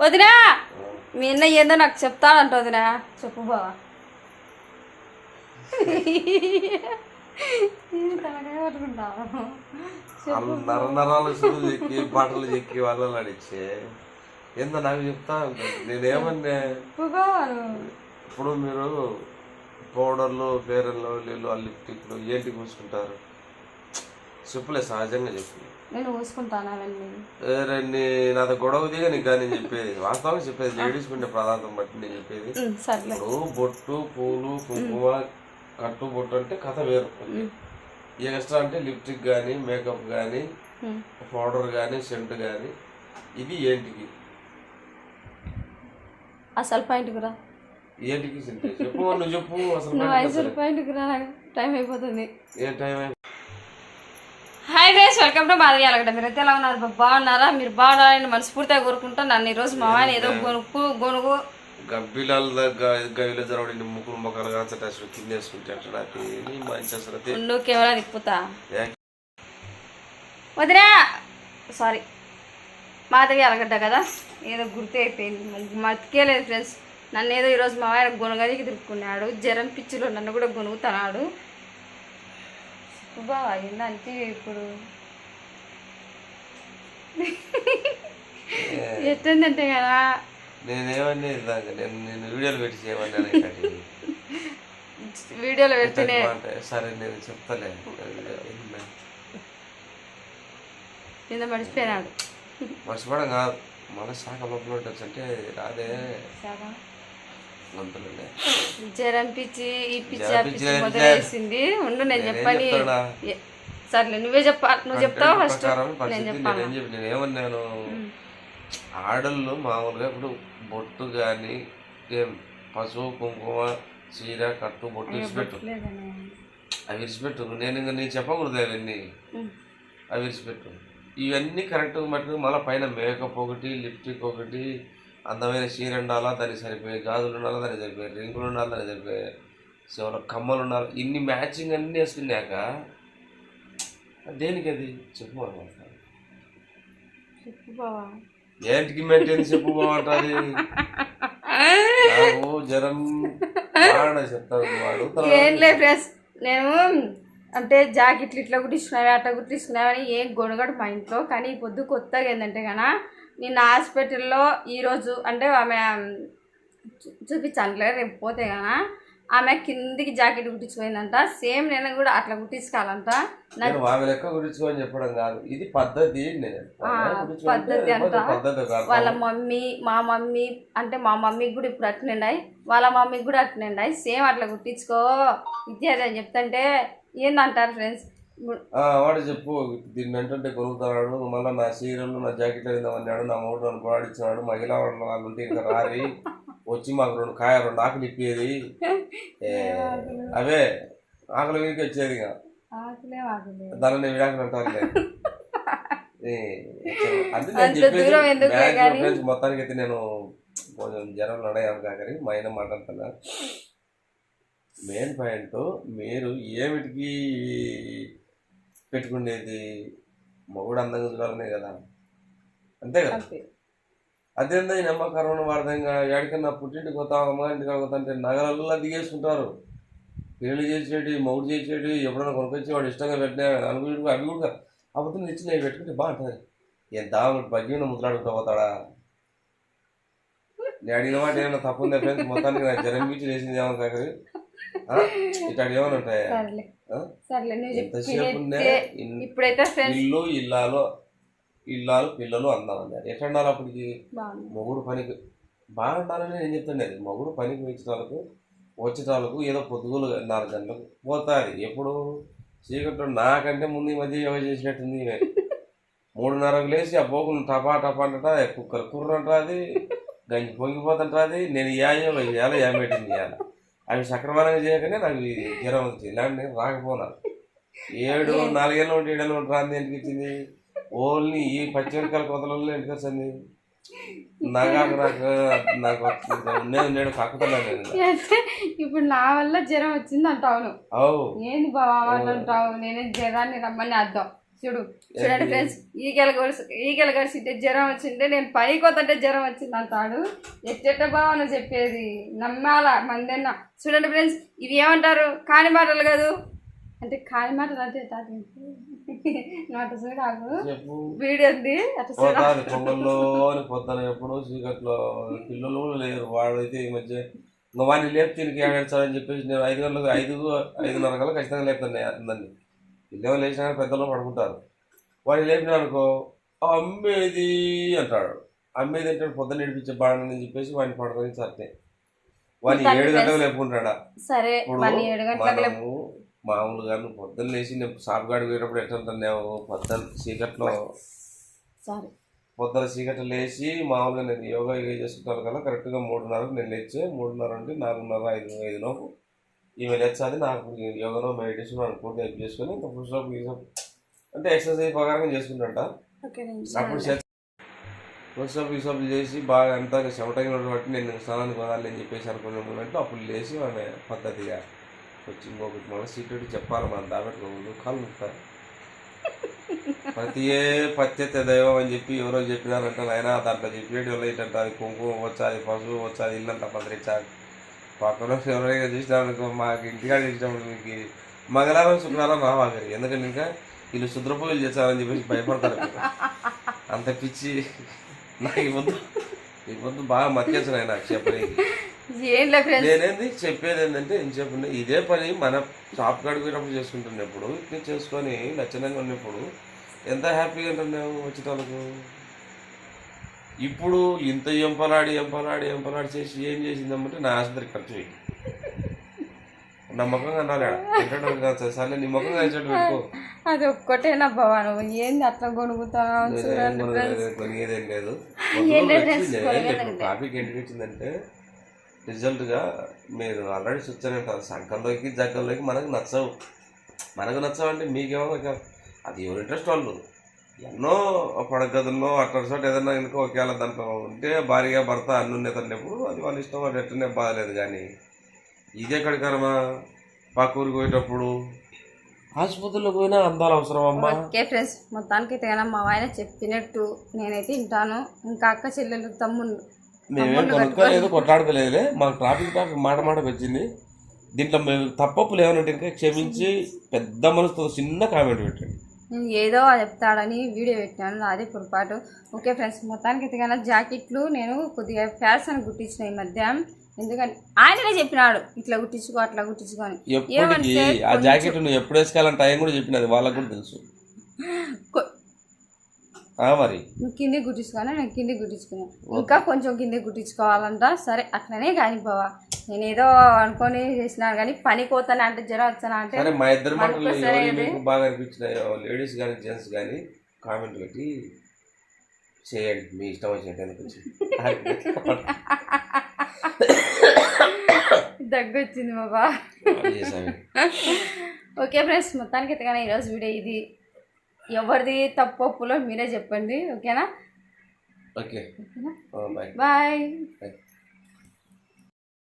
వదినా! మీ అన్న ఏందో నాకు చెప్తానంట వదినా. చెప్పు బావా. తలకాయ పట్టుకుంటావు? నర నరాలు సుడు చెక్కి బట్టలు చెక్కి వాళ్ళని అడిచే ఏందో నాకు చెప్తా నేనేమన్నా చెప్పు బావా నువ్వు. ఇప్పుడు మీరు పౌడర్లు ఫేర్ అండ్ లవ్లీలు లిప్టిక్లు ఏంటి పూసుకుంటారు చెప్పులే సహజంగా చెప్పు. నేను పూసుకుంటాను అవన్నీ. నీ నాతో గొడవ దిగా నీకు కానీ నేను చెప్పేది వాస్తవంగా చెప్పేది లేడీస్ ఉండే పదార్థం బట్టి నేను చెప్పేది. సర్లే. ఇప్పుడు బొట్టు పూలు కుంకుమ కట్టు బొట్టు అంటే కథ వేరు. ఎక్స్ట్రా అంటే లిప్స్టిక్ కానీ మేకప్ కానీ. పౌడర్ కానీ సెంట్ కానీ ఇది ఏంటికి? అసలు పాయింట్కి రా. ఏంటికి చెప్పు నువ్వు చెప్పు అసలు నువ్వు ఐదు. పాయింట్కి రా టైం అయిపోతుంది. ఏ time guys welcome to Madhavi Alagada మీరు అయితే ఎలా ఉన్నారు? బాగున్నారా? మీరు బాగున్నారని మనస్ఫూర్తిగా కోరుకుంటా నన్ను ఈరోజు మా ఆయన ఏదో గొనుక్కు గొనుగు గబ్బిలాల దగ్గర గవిలో మొక్కలు కాల్చట అసలు కింద వేసుకుంటే నువ్వు కెమెరా తిప్పుతా. వదినా! సారీ మాధవి అలగడ్డ కదా? ఏదో గుర్తు అయిపోయింది. మతికేలేదు ఫ్రెండ్స్ నన్ను ఏదో ఈరోజు మా ఆయన గొనగదికి తిరుక్కున్నాడు. జ్వరం పిచ్చిలో నన్ను కూడా గొనుగుతున్నాడు బావా ఏందంటే ఇప్పుడు? ఎట్టుందంటే కదా. నేనేమన్నా ఇందాక నేను నేను వీడియోలు పెట్టి చేయమన్నాను. వీడియోలో పెడితేనే సరే నేను చెప్తాలే. కింద మర్చిపోయినాడు. మర్చిపోవడం కాదు. మన శాఖ లోపల ఉంటుంది అంటే రాదే. జ్వరం పిచ్చి ఈ పిచ్చి ఆ పిచ్చి మొదలేసింది ఉండు నేను చెప్పని చెప్తానా? సర్లే నువ్వే చెప్పా నువ్వు చెప్తావు ఫస్ట్ నేను చెప్పాను. నేనేం ఆడళ్ళు మామూలుగా ఇప్పుడు బొట్టు కానీ ఏం పసుపు కుంకుమ చీర కట్టు బొట్టు విడిచిపెట్టు. అవి విడిచిపెట్టు. నేను ఇంకా నేను చెప్పకూడదు అవన్నీ. అవి విడిచిపెట్టు. ఇవన్నీ కరెక్ట్ మటుకు మళ్ళీ పైన మేకప్ ఒకటి లిప్స్టిక్ ఒకటి అందమైన చీర ఉండాలా దానికి సరిపోయే గాజులు ఉండాలా దానికి సరిపోయే రింకులు ఉండాలి దానికి సరిపోయే చివరి కమ్మలు ఉండాలి ఇన్ని మ్యాచింగ్ అన్నీ వేసుకున్నాక దేనికి అది చెప్పు అనమాట చెప్పు బావా. ఏంటికి మెయింటైన్ చెప్పు బాగుంటుంది నాకు జ్వరం బాగా వాడు. ఏం లేదు ఫ్రెండ్స్ నేను అంటే జాకెట్లు ఇట్లా కుట్టించుకున్నావి అట్లా కుట్టించుకున్నావని ఏం గొడగడు మా ఇంట్లో. కానీ ఈ పొద్దు కొత్తగా ఏంటంటే కన నిన్న హాస్పిటల్లో ఈరోజు అంటే ఆమె చూపించాను రేపు పోతే కన ఆమె కిందికి జాకెట్ కుట్టించుపోయిందంట సేమ్ నేను కూడా అట్లా కుట్టించుకోవాలంట. ఆమె లెక్క గురించుకోని చెప్పడం కాదు. ఇది పద్ధతి పద్ధతి అంట. వాళ్ళ మమ్మీ మా మమ్మీ అంటే మా మమ్మీకి కూడా ఇప్పుడు అట్నుండాయి వాళ్ళ మమ్మీకి కూడా అట్నుండాయి సేమ్ అట్లా కుట్టించుకో. ఇచ్చేది అని చెప్తుంటే ఏందంటారు ఫ్రెండ్స్? వాడు చెప్పు. దీన్ని ఏంటంటే కొనుక్కున్నాడు మళ్ళీ నా చీరలు నా జాకెట్ అన్నాడు నా మూడు నన్ను పాడిచ్చినాడు మహిళా వాళ్ళు ఉంటే ఇంకా రారి. వచ్చి మాకు రెండు కాయ రెండు ఆకులు ఇప్పేది. అవే ఆకుల వీరికి వచ్చేది ఇక. దానిని విడాకులు అంటారు అంటే నేను చెప్పేది మొత్తానికి అయితే నేను కొంచెం జ్వరం నడయాను కాకరి మా ఆయన మాట్లాడుతున్నా. మెయిన్ పాయింట్ మీరు ఏమిటికి పెట్టుకునేది? మొగుడు అందంగా చూడాలనే కదా. అంతే కదా? అదేందా ఈ నమ్మకరం వాడదంగా ఎక్కడికన్నా పుట్టింటికి పోతా అమ్మ ఇంటికి అంటే నగరాల్లో దిగేసుకుంటారు పెళ్ళి చేసేటి మౌడు చేసేటి ఎప్పుడైనా కొనుకొచ్చి వాడు ఇష్టంగా పెట్టినా అనుకుంటు అవి కూడా అబద్ధం తెచ్చి అవి పెట్టుకుంటే బాగుంటుంది. ఎంత బగ్గిన ముద్రాడుకుంటూ పోతాడా? నేను అడిగిన మాట ఏమైనా తప్పు ఉందా ఫ్రెండ్స్? మొత్తానికి నాకు జ్వరం బీచి వేసింది ఏమో కాకరి ఇట్లాంటి ఏమైనా ఉంటాయా? ఎంతసేపు ఇప్పుడైతే ఇల్లు ఇల్లాలు ఇల్లాలు పిల్లలు అందం అన్నారు ఎట్లా ఉండాలి అప్పటికి? మొగుడు పనికి. బాగుండాలని నేను చెప్తుండేది మొగుడు పనికి వచ్చేటాలకు వచ్చేటాలకు ఏదో పొద్దుగులు నాలుగు గంటలకు పోతాది. ఎప్పుడు చీకట్లో నాకంటే ముందు ఈ మధ్య యోగా చేసినట్టుంది మూడున్నరకు లేచి ఆ పోకులు టపా టపా అంటట కుక్కర్ కుర్ర అంటుంది గంజి పొంగిపోతుంటుంది నేను యా యోగా చేయాలి యా మీటింగ్ చేయాలి అవి సక్రమంగా చేయకనే నాకు జ్వరం వచ్చింది. ఇలాంటి నేను రాకపోనా? ఏడు నాలుగేళ్ళు ఉంటే ఏడేళ్ళు ఉంటే రాంది ఎందుకు ఇచ్చింది? ఓన్లీ ఈ పచ్చిమిరకాయల కొతలలో ఎందుకు వచ్చింది నాకు నాకు నాకు నేను నేను కక్కుతున్నాను ఇప్పుడు నా వల్ల జ్వరం వచ్చింది అంటావు నువ్వు. అవు. ఏంది బావా అంటావు? నేనే జ్వరాన్ని రమ్మని అర్థం. చూడు చూడండి ఫ్రెండ్స్ ఈగలు గడిసి ఈగలు గడిచింటే జ్వరం వచ్చింటే నేను పనికి పోతుంటే జ్వరం వచ్చింది అంటాడు. ఎట్టెట్ట బావను చెప్పేది. నమ్మాలా మందన్న. చూడండి ఫ్రెండ్స్ ఇవి ఏమంటారు? కాని మాటలు కాదు. అంటే కాని మాటలు అంటే తాత నాట చూడాకు అని ఎప్పుడు చీకట్లో. పిల్లలు లేరు వాడైతే ఈ మధ్య. వాడిని లేపు తిరిగి ఆడాడ్చాలని చెప్పేసి నేను ఐదు గంటలకు ఐదు ఐదున్నర కల్లా ఖచ్చితంగా లేపుతాను అందరినీ. పిల్లలు లేచినా పెద్దలు పడుకుంటారు. వాడిని లేపినా అనుకో అమ్మేది అంటాడు. అమ్మేది అంటే పొద్దున్న నడిపించే బాడని చెప్పేసి వాడిని పడుకొని సరితే వాడిని ఏడు గంటలకు లేపుకుంటాడా? సరే ఇప్పుడు ఏడు గంటలకు. మనము మామూలుగా నువ్వు పొద్దున్న లేచి నేను షాప్ కాడికి పోయేటప్పుడు ఎట్లా ఉంటున్నావు పొద్దున్న చీకట్లో సరే. పొద్దున చీకటి లేచి మామూలుగా నేను యోగా యోగా చేసుకుంటాను కదా కరెక్ట్గా మూడున్నరకు నేను లేచే మూడున్నర నుండి నాలుగున్నర ఐదు ఐదులోపు ఈమె లేచాది నాకు యోగాలో మెడిటేషన్ అనుకుంటే హెల్ప్ చేసుకొని ఇంకా పుషప్ గీసప్ అంటే ఎక్సర్సైజ్ ప్రకారంగా చేసుకుంటాంట ఓకే అప్పుడు పుషప్ గీసప్ చేసి బాగా అంతా చెమటగిన బట్టి నేను స్నానానికి పోదాలి అని చెప్పేసి అనుకునే మూమెంట్లో అప్పుడు లేచి ఆమె పద్ధతిగా వచ్చి ఇంకొకటి మళ్ళీ సీక్రెట్ చెప్పాలి మన ముందు కాళ్ళు ఉంటారు ప్రతి ఏ పత్యత దైవం అని చెప్పి ఎవరో చెప్పినారంటే ఆయన దాంట్లో చెప్పేటి వాళ్ళు ఏంటంటే అది కుంకుమ వచ్చాది పసుపు వచ్చాది ఇల్లంతా పత్రించాలి పక్కన ఎవరైనా చూసినారనుకో మాకు ఇంటికాడ చూసినప్పుడు మీకు మంగళవారం శుక్రవారం రావాలి ఎందుకంటే ఇంకా వీళ్ళు శుద్ర పూజలు చేస్తారని చెప్పేసి భయపడతారు. అంత పిచ్చి. నాకు ఈ పొద్దు ఈ పొద్దు బాగా మతికేసాను ఆయన చెప్పలేదు నేనేంది? చెప్పేది ఏంటంటే ఏం చెప్పండి ఇదే పని మన షాప్ కడుగునప్పుడు చేసుకుంటున్నప్పుడు ఇట్లా చేసుకొని లక్షణంగా ఉన్నప్పుడు ఎంత హ్యాపీగా ఉంటున్నావు వచ్చేటోళ్ళకు. ఇప్పుడు ఇంత ఎంపలాడి ఎంపలాడి ఎంపలాడి చేసి ఏం చేసిందమ్మంటే నా ఆసుపత్రి ఖర్చు నమ్మకంగా అన్నాడు సార్. నీ ముఖం కలిసేట్టు పెట్టుకో. అది ఒక్కటేనా బావా నువ్వు? ఏంది అట్లా కొనుగుతావు కొనిగేదేం లేదు ఏంటో టాపిక్ ఏంటికి వచ్చిందంటే రిజల్ట్గా మీరు ఆల్రెడీ చూస్తానంటారు సంఘంలోకి జగ్గంలోకి మనకు నచ్చవు. మనకు నచ్చవంటే మీకేమో ఇక అది ఎవరి ఇంట్రెస్ట్ వాళ్ళు? ఎన్నో పడగదుల్లో అట్లా చోట ఏదన్నా ఇంకో ఒకవేళ దాంట్లో ఉంటే భారీగా భర్త అన్నున్నతన్నప్పుడు అది వాళ్ళ ఇష్టం వాళ్ళు ఎట్టనే బాధలేదు కానీ ఇదే కడికారమా పక్క పోయేటప్పుడు? ఆసుపత్రిలో పోయినా అందాలు అవసరం అమ్మా? ఓకే ఫ్రెండ్స్ మొత్తానికి అయితే మా ఆయన చెప్పినట్టు నేనైతే వింటాను. ఇంకా అక్క చెల్లెలు తమ్ముళ్ళు మేమేం కొనుక్కోలేదు కొట్లాడుకోలేదులే మాకు ట్రాఫిక్ ట్రాఫిక్ మాట మాటకు వచ్చింది. దీంట్లో మేము తప్పప్పులు ఏమనంటే ఇంకా క్షమించి పెద్ద మనసుతో చిన్న కామెంట్ పెట్టండి. ఏదో చెప్తాడని వీడియో పెట్టాను. అదే పొరపాటు. ఓకే ఫ్రెండ్స్ మొత్తానికి కనుక జాకెట్లు నేను కొద్దిగా ఫ్యాషన్ కుట్టించిన ఈ మధ్య ఎందుకంటే ఆయననే చెప్పినాడు ఇట్లా కుట్టించుకో అట్లా కుట్టించుకో అని. ఆ జాకెట్ నువ్వు ఎప్పుడు వేసుకోవాలని టైం కూడా చెప్పినది వాళ్ళకు కూడా తెలుసు. మరి? నువ్వు కింది కుట్టించుకోను నేను కింది కుట్టించుకున్నాను ఇంకా కొంచెం కింది కుట్టించుకోవాలంట సరే అట్లనే కానీ బావా నేను ఏదో అనుకొని చేసినాను కానీ పని పోతాను అంటే జ్వరం వచ్చానా అంటే సరే మా ఇద్దరు మాటలు బాగా అనిపించినాయో? లేడీస్ కానీ జెంట్స్ కానీ కామెంట్ పెట్టి చేయండి. మీ ఇష్టం వచ్చినట్టు అనిపించి దగ్గు వచ్చింది బాబా ఓకే ఫ్రెండ్స్ మొత్తానికి అయితే కానీ ఈరోజు వీడియో ఇది. ఎవరిది తప్పు ఒప్పులో మీరే చెప్పండి ఓకేనా? ఓకే. బాయ్.